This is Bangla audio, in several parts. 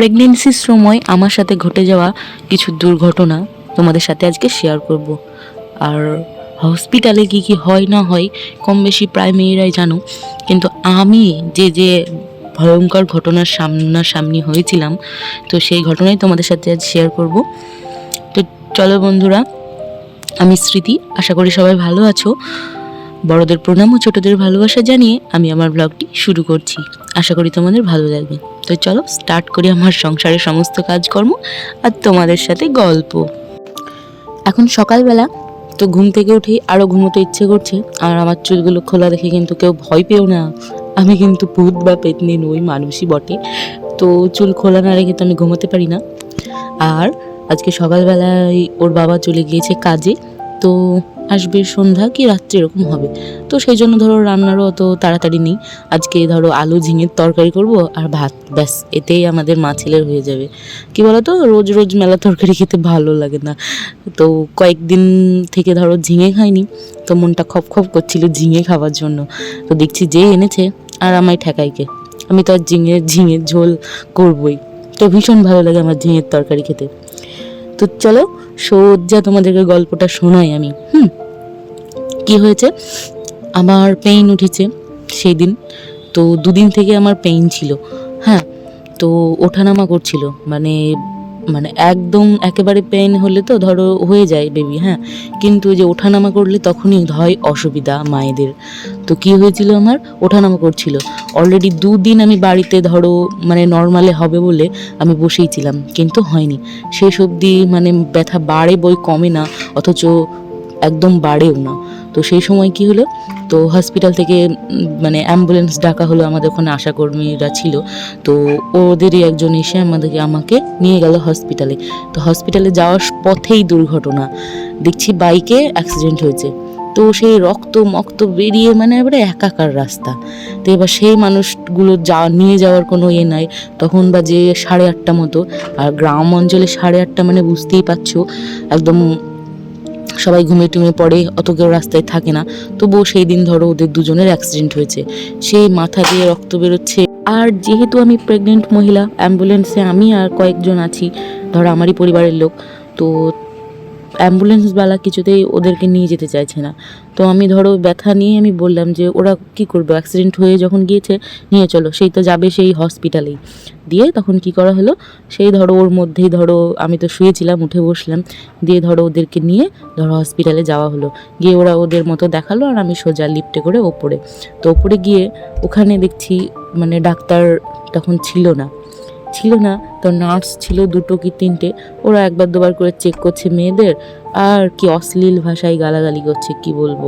প্রেগনেন্সির সময় আমার সাথে ঘটে যাওয়া কিছু দুর্ঘটনা তোমাদের সাথে আজকে শেয়ার করব। আর হসপিটালে কি কি হয় না হয়, কম বেশি প্রায় মেয়েরাই জানো। কিন্তু আমি যে যে ভয়ঙ্কর ঘটনার সামনাসামনি হয়েছিলাম, তো সেই ঘটনাই তোমাদের সাথে আজ শেয়ার করব। তো চলো বন্ধুরা, আমি স্মৃতি, আশা করি সবাই ভালো আছো। বড়দের প্রণাম ও ছোটদের ভালোবাসা জানিয়ে আমি আমার ব্লগটি শুরু করছি। আশা করি তোমাদের ভালো লাগবে। তো চলো স্টার্ট করি আমার সংসারের সমস্ত কাজকর্ম আর তোমাদের সাথে গল্প। এখন সকালবেলা, তো ঘুম থেকে উঠেই আরও ঘুমোতে ইচ্ছে করছে, আর আমার চুলগুলো খোলা দেখে কিন্তু কেউ ভয় পেও না। আমি কিন্তু ভূত বা পেতনি নই, মানুষই বটে। তো চুল খোলা না রেখে তো আমি ঘুমোতে পারি না। আর আজকে সকালবেলায় ওর বাবা চলে গিয়েছে কাজে, তো আসবে সন্ধ্যা কি রাত্রি এরকম হবে। তো সেই জন্য ধরো রান্নারও অত তাড়াতাড়ি নেই। আজকে ধরো আলু ঝিঙের তরকারি করব আর ভাত, ব্যাস, এতেই আমাদের মা ছেলের হয়ে যাবে। কি বলতো? রোজ রোজ মেলা তরকারি খেতে ভালো লাগে না। তো কয়েকদিন থেকে ধরো ঝিঙে খাইনি, তো মনটা খপ খপ করছিল ঝিঙে খাওয়ার জন্য। তো দেখছি যে এনেছে আর আমায় ঠেকাইকে আমি তো আর ঝিঙে, ঝিঙের ঝোল করবই। তো ভীষণ ভালো লাগে আমার ঝিঙের তরকারি খেতে। তো চলো, সোজা তোমাদেরকে গল্পটা শোনাই আমি। কি হয়েছে? আমার পেইন উঠেছে সেই দিন তো দুদিন থেকে আমার পেইন ছিল। হ্যাঁ তো ওঠানামা করছিল। মানে মানে একদম একেবারে পেইন হলে তো ধরো হয়ে যায় বেবি হ্যাঁ। কিন্তু যে ওঠানামা করলে তখনই হয় অসুবিধা মায়েদের। তো কি হয়েছিল আমার? ওঠানামা করছিল। অলরেডি দুদিন আমি বাড়িতে ধরো মানে নর্মালে হবে বলে আমি বসেই ছিলাম। কিন্তু হয়নি। শেষ অবধি মানে ব্যথা বাড়ে বই কমে না, অথচ একদম বাড়েও না। তো সেই সময় কি হলো? তো হসপিটাল থেকে মানে অ্যাম্বুলেন্স ডাকা হলো আমাদের ওখানে আশাকর্মীরা ছিল। তো ওদেরই একজন এসে আমাদেরকে, আমাকে নিয়ে গেল হসপিটালে তো হসপিটালে যাওয়ার পথেই দুর্ঘটনা। দেখছি বাইকে অ্যাক্সিডেন্ট হয়েছে। তো সেই রক্ত মক্ত বেরিয়ে মানে এবারে একাকার রাস্তা। তো এবার সেই মানুষগুলো যা, নিয়ে যাওয়ার কোনো ইয়ে নাই। তখন বা বাজে সাড়ে আটটা মতো। আর গ্রাম অঞ্চলে সাড়ে আটটা মানে বুঝতেই পারছ, একদম সবাই ঘুমে টুমে পড়ে, অত কেউ রাস্তায় থাকে না। তবুও সেই দিন ধরো ওদের দুজনের অ্যাক্সিডেন্ট হয়েছে। সেই মাথা দিয়ে রক্ত বেরোচ্ছে। আর যেহেতু আমি প্রেগনেন্ট মহিলা অ্যাম্বুলেন্সে আমি আর কয়েকজন আছি, ধরো আমারই পরিবারের লোক, তো অ্যাম্বুলেন্সওয়ালা কিছুতেই ওদেরকে নিয়ে যেতে চাইছে না। তো আমি ধরো ব্যথা নিয়ে আমি বললাম যে, ওরা কি করবে? অ্যাক্সিডেন্ট হয়ে যখন গিয়েছে, নিয়ে চলো। সেই তো যাবে সেই হসপিটালেই দিয়ে তখন কি করা হলো? সেই ধরো ওর মধ্যেই ধরো আমি তো শুয়েছিলাম, উঠে বসলাম। দিয়ে ধরো ওদেরকে নিয়ে ধরো হসপিটালে যাওয়া হলো। গিয়ে ওরা ওদের মতো দেখাল আর আমি সোজা লিফটে করে ওপরে। তো ওপরে গিয়ে ওখানে দেখছি মানে ডাক্তার তখন ছিল না। ছিল না, তো নার্স ছিল দুটো কি তিনটে, ওরা একবার দুবার করে চেক করছে মেয়েদের, আর কি অশ্লীল ভাষায় গালাগালি করছে, কি বলব।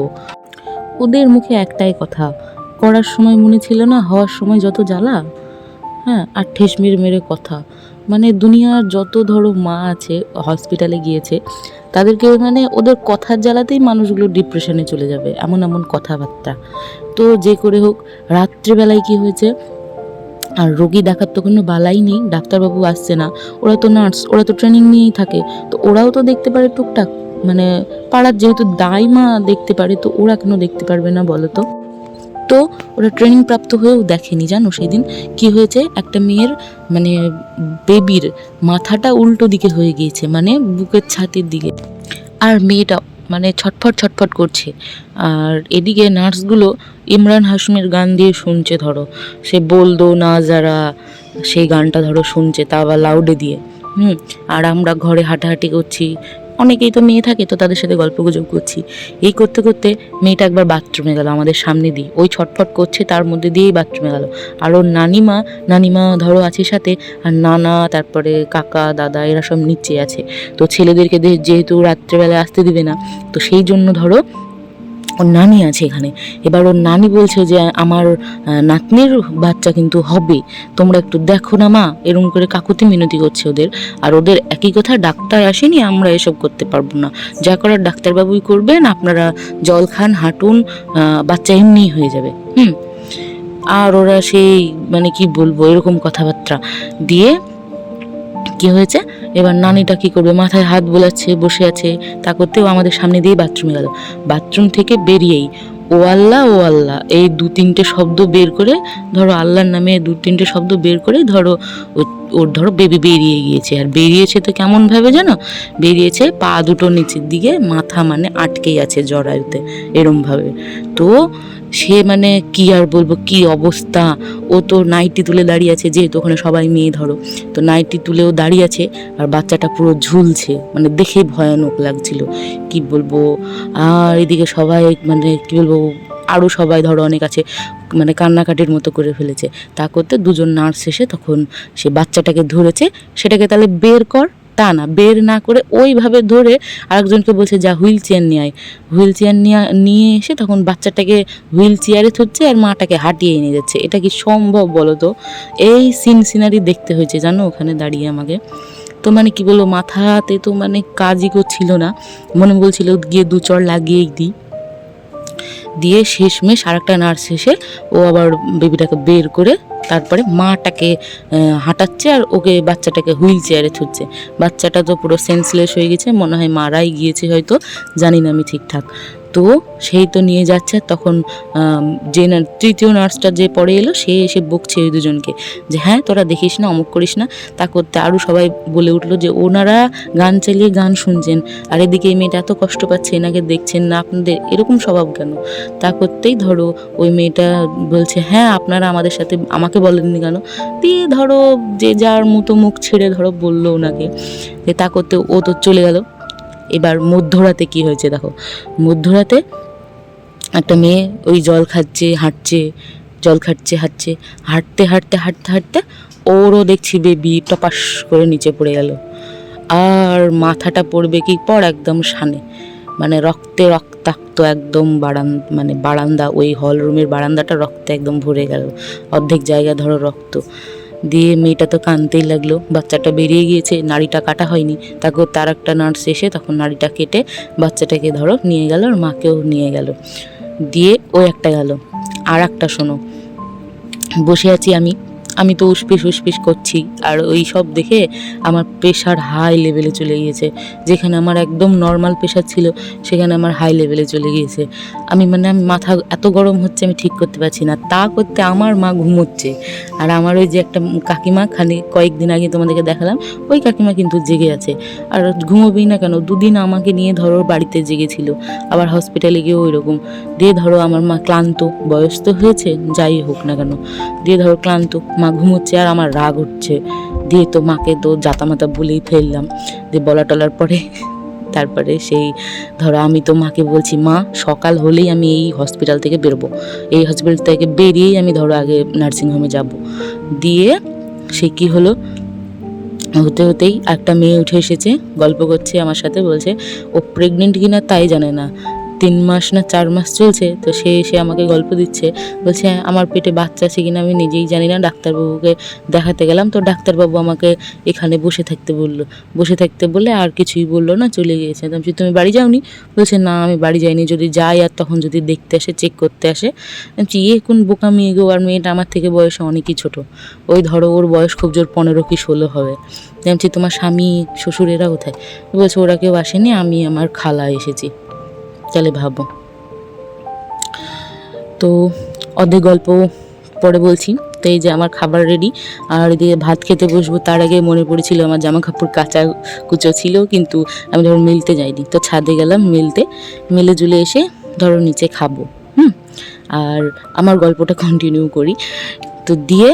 ওদের মুখে একটাই কথা, করার সময় মনে ছিল না, হওয়ার সময় যত জ্বালা হ্যাঁ আর ঠেস মেরে মেরে কথা। মানে দুনিয়ার যত ধরো মা আছে হসপিটালে গিয়েছে, তাদেরকে মানে ওদের কথার জ্বালাতেই মানুষগুলো ডিপ্রেশনে চলে যাবে, এমন এমন কথাবার্তা। তো যে করে হোক, রাত্রেবেলায় কি হয়েছে আর রোগী দেখার তো কোনো বালাই নেই, ডাক্তারবাবু আসছে না। ওরা তো নার্স, ওরা তো ট্রেনিং নিয়েই থাকে। তো ওরাও তো দেখতে পারে টুকটাক মানে পাড়ার যেহেতু দাইমা দেখতে পারে, তো ওরা কেন দেখতে পারবে না বলো তো? তো ওরা ট্রেনিং প্রাপ্ত হয়েও দেখেনি, জানো সেদিন? কি হয়েছে? একটা মেয়ের মানে বেবির মাথাটা উল্টো দিকে হয়ে গিয়েছে মানে বুকের ছাতির দিকে। আর মেয়েটা মানে ছটফট ছটফট করছে। আর এদিকে নার্সগুলো ইমরান হাসমির গান দিয়ে শুনছে, ধরো। সে বলদো না যারা, সেই গানটা ধরো শুনছে, তা আবার লাউডে দিয়ে। হুম, আর আমরা ঘরে হাঁটাহাঁটি করছি অনেকেই তো মেয়ে থাকে, তো তাদের সাথে গল্প গুজব করছি। এই করতে করতে মেয়েটা একবার বাথরুমে গেল আমাদের সামনে দিয়ে। ওই ছটফট করছে, তার মধ্যে দিয়েই বাথরুমে গেল। আর ওর নানিমা নানিমা ধরো আছে সাথে, আর নানা, তারপরে কাকা, দাদা, এরা সব নিচে আছে। তো ছেলেদেরকে যেহেতু রাত্রেবেলায় আসতে দিবে না, তো সেই জন্য ধরো ওর নানি আছে এখানে। এবার ওর নানি বলছে যে, আমার নাতনির বাচ্চা কিন্তু হবে। তোমরা একটু দেখো না মা। এরকম করে কাকুতি মিনতি করছে ওদের। আর ওদের একই কথা, ডাক্তার আসেনি, আমরা এসব করতে পারব না। যা করার ডাক্তারবাবুই করবেন, আপনারা জল খান, হাঁটুন বাচ্চা এমনিই হয়ে যাবে। হুম। আর ওরা সেই মানে কি বলব, এরকম কথাবার্তা দিয়ে কি হয়েছে? এবার নানিটা কি করবে? মাথায় হাত বোলাচ্ছে, বসে আছে। তা করতেও আমাদের সামনে দিয়ে বাথরুমে গেল। বাথরুম থেকে বেরিয়েই ও আল্লাহ ও আল্লাহ। এই দু তিনটে শব্দ বের করে, ধরো আল্লাহর নামে দু তিনটে শব্দ বের করে, ধরো ওর ধরো বেবি বেরিয়ে গিয়েছে। আর বেরিয়েছে তো কেমন ভাবে জানো? বেরিয়েছে পা দুটো নিচের দিকে, মাথা মানে আটকেই আছে জরায়ুতে, এরম ভাবে। তো সে মানে কি আর বলব, কি অবস্থা? ও তো নাইটি তুলে দাঁড়িয়ে আছে, যেহেতু ওখানে সবাই মেয়ে ধরো। তো নাইটি তুলেও দাঁড়িয়ে আছে, আর বাচ্চাটা পুরো ঝুলছে মানে দেখে ভয়ানক লাগছিল। কি বলব? আর এদিকে সবাই মানে কি বলব আরও সবাই ধরো অনেক আছে মানে কান্নাকাটির মতো করে ফেলেছে। তা করতে দুজন নার্স এসে তখন সে বাচ্চাটাকে ধরেছে, সেটাকে তাহলে বের কর, তা না, বের না করে ওইভাবে ধরে আরেকজনকে বলছে, যা, হুইল চেয়ার নিয়ে আয়। হুইল চেয়ার নিয়ে নিয়ে এসে তখন বাচ্চাটাকে হুইল চেয়ারে থচ্ছে আর মাটাকে হাঁটিয়ে নিয়ে যাচ্ছে। এটা কি সম্ভব বলো তো? এই সিন সিনারি দেখতে হয়েছে, জানো ওখানে দাঁড়িয়ে আমাকে। তো মানে কি বলব, মাথাতে তো মানে কাজই করছিল না। মনে বলছিল, গিয়ে দু চড় লাগিয়েই দিই। দিয়ে শেষমেশ আরেকটা নার্স এসে ও আবার বেবিটাকে বের করে তারপরে মাটাকে হাঁটাচ্ছে আর ওকে বাচ্চাটাকে হুইল চেয়ারে ছুটছে। বাচ্চাটা তো পুরো সেন্সলেস হয়ে গেছে, মনে হয় মারাই গিয়েছে হয়তো, জানি না আমি ঠিকঠাক। তো সেই তো নিয়ে যাচ্ছে, তখন যে তৃতীয় নার্সটা যে পরে এলো, সে এসে বকছে ওই দুজনকে। যে হ্যাঁ তোরা দেখিস না, অমুক করিস না। তা করতে আরও সবাই বলে উঠল যে, ওনারা গান চালিয়ে গান শুনছেন, আর এদিকে এই মেয়েটা এত কষ্ট পাচ্ছে, এনাকে দেখছেন না আপনাদের, এরকম স্বভাব কেন? তা করতেই ধরো, ওই মেয়েটা বলছে হ্যাঁ আপনারা আমাদের সাথে, আমাকে বলেননি কেন? দিয়ে ধরো, যে যার মতো মুখ ছেড়ে ধরো বলল ওনাকে। যে তা করতে ও তো চলে গেল। এবার মধ্যরাতে কি হয়েছে দেখো। মধ্যরাতে একটা মেয়ে ওই জল খাচ্ছে, হাঁটছে, জল খাচ্ছে, হাঁটছে, হাঁটতে হাঁটতে হাঁটতে হাঁটতে ওরও দেখছি বেবি টপাস করে নিচে পড়ে গেল। আর মাথাটা পড়বে কি পর একদম সানে। মানে রক্তে রক্তাক্ত একদম বারান মানে বারান্দা, ওই হল রুমের বারান্দাটা রক্তে একদম ভরে গেল। অর্ধেক জায়গা ধরো রক্ত। দিয়ে মেয়েটা তো কানতেই লাগল। বাচ্চাটা বেরিয়ে গিয়েছে, নাড়িটা কাটা হয়নি। তারপর তার একটা নার্স এসে তখন নাড়িটা কেটে বাচ্চাটাকে ধরো নিয়ে গেল আর মাকেও নিয়ে গেল। দিয়ে ও একটা গেল। আর একটা শোনো, বসে আছি আমি। আমি তো উসপিস উসপিস করছি। আর ওই সব দেখে আমার প্রেশার হাই লেভেলে চলে গিয়েছে। যেখানে আমার একদম নর্মাল প্রেশার ছিল, সেখানে আমার হাই লেভেলে চলে গিয়েছে। আমি মানে আমি মাথা এত গরম হচ্ছে, আমি ঠিক করতে পারছি না। তা করতে আমার মা ঘুমোচ্ছে। আর আমার ওই যে একটা কাকিমা, খালি কয়েকদিন আগে তোমাদেরকে দেখালাম, ওই কাকিমা কিন্তু জেগে আছে। আর ঘুমোবেই না কেন, দুদিন আমাকে নিয়ে ধরো বাড়িতে জেগেছিল, আবার হসপিটালে গিয়ে ওই রকম দিয়ে ধরো আমার মা ক্লান্ত, বয়স তো হয়েছে, যাই হোক না কেন। দিয়ে ধরো ক্লান্ত মা ঘুমোচ্ছে আর আমার রাগ উঠছে। দিয়ে তো মাকে তো জাতামাতা বলেই ফেললাম। দিয়ে বলা টলার পরে তারপরে সেই ধরো আমি তো মাকে বলছি, মা, সকাল হলেই আমি এই হসপিটাল থেকে বেরোবো। এই হসপিটাল থেকে বেরিয়েই আমি ধরো আগে নার্সিংহোমে যাব। দিয়ে সে কি হলো? হতে হতেই একটা মেয়ে উঠে এসেছে, গল্প করছে আমার সাথে, বলছে, ও প্রেগনেন্ট কিনা তাই জানে না। তিন মাস না চার মাস চলছে তো সে এসে আমাকে গল্প দিচ্ছে। বলছে "হ্যাঁ, আমার পেটে বাচ্চা আছে কিনা আমি নিজেই জানি না ডাক্তারবাবুকে দেখাতে গেলাম। তো ডাক্তারবাবু আমাকে এখানে বসে থাকতে বলল। বসে থাকতে বললে আর কিছুই বলল না চলে গিয়েছে। তো তুমি বাড়ি যাওনি? বলছে না আমি বাড়ি যাইনি। যদি যাই আর তখন যদি দেখতে আসে চেক করতে আসে। বলছি, এ কোন বোকা মেয়ে গো আর মেয়েটা আমার থেকে বয়সে অনেকই ছোট। ওই ধরো ওর বয়স খুব জোর পনেরো কি ষোলো হবে। বলছি, তোমার স্বামী শ্বশুর এরা কোথায়? বলছে ওরা কেউ আসেনি আমি আমার খালা এসেছি। তাহলে ভাবো। তো অর্ধেক গল্প পরে বলছি। তো এই যে আমার খাবার রেডি আর এদিকে ভাত খেতে বসবো, তার আগে মনে পড়েছিল আমার জামা কাপড় কাঁচা কুচো ছিল, কিন্তু আমি ধরো মিলতে যাইনি। তো ছাদে গেলাম মিলতে, মিলে জুলে এসে ধরো নিচে খাব, হুম? আর আমার গল্পটা কন্টিনিউ করি। তো দিয়ে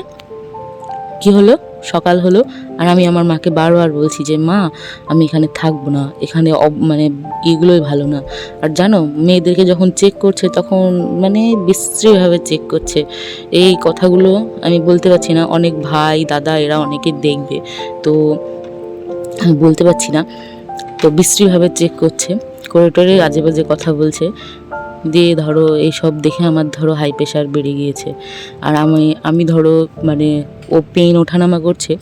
কি হলো? সকাল হলো। আর আমি আমার মাকে বারবার বলছি যে, মা, আমি এখানে থাকব না। এখানে মানে এগুলোই ভালো না। আর জানো, মেয়েদেরকে যখন চেক করছে, তখন মানে বিশ্রীভাবে চেক করছে। এই কথাগুলো আমি বলতে পারছি না। অনেক ভাই, দাদা এরা অনেকে দেখবে। তো আমি বলতে পারছি না। তো বিশ্রীভাবে চেক করছে। করে টরে আজে বাজে কথা বলছে। দিয়ে ধরো এইসব দেখে আমার ধরো হাই প্রেশার বেড়ে গিয়েছে। আর আমি আমি ধরো মানে ও পেন ওঠানামা করছে,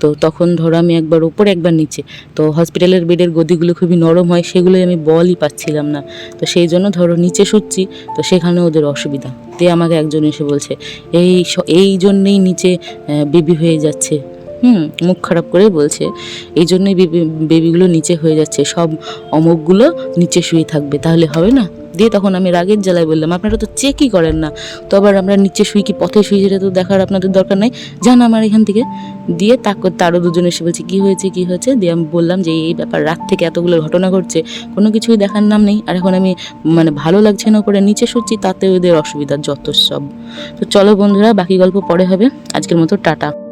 তো তখন ধরো আমি একবার ওপরে একবার নিচে। তো হসপিটালের বেডের গদিগুলো খুবই নরম হয়, সেগুলোই আমি বলই পাচ্ছিলাম না। তো সেই জন্য ধরো নিচে শুচ্ছি, তো সেখানে ওদের অসুবিধা। দিয়ে আমাকে একজন এসে বলছে, এই এই জন্যেই নিচে বেবি হয়ে যাচ্ছে। হুম, মুখ খারাপ করে বলছে। এই জন্যই বেবি- বেবিগুলো নিচে হয়ে যাচ্ছে। সব অমুকগুলো নিচে শুয়ে থাকবে। তাহলে হবে না? দিয়ে তখন আমি রাগের জ্বালায় বললাম, আপনারা তো চেকই করেন না। তো আবার আমরা নিচে শুই কি পথে শুই সেটা তো দেখার আপনাদের দরকার নাই। যান আমার এখান থেকে। দিয়ে তাকে, তারও দুজনে এসে বলছে, কী হয়েছে কী হয়েছে? দিয়ে আমি বললাম যে, এই ব্যাপার, রাত থেকে এতগুলো ঘটনা ঘটছে। কোনো কিছুই দেখার নাম নেই। আর এখন আমি মানে ভালো লাগছে না উপরে নিচে শুচ্ছি, তাতে ওদের অসুবিধা যত সব। তো চলো বন্ধুরা, বাকি গল্প পরে হবে। আজকের মতো টাটা।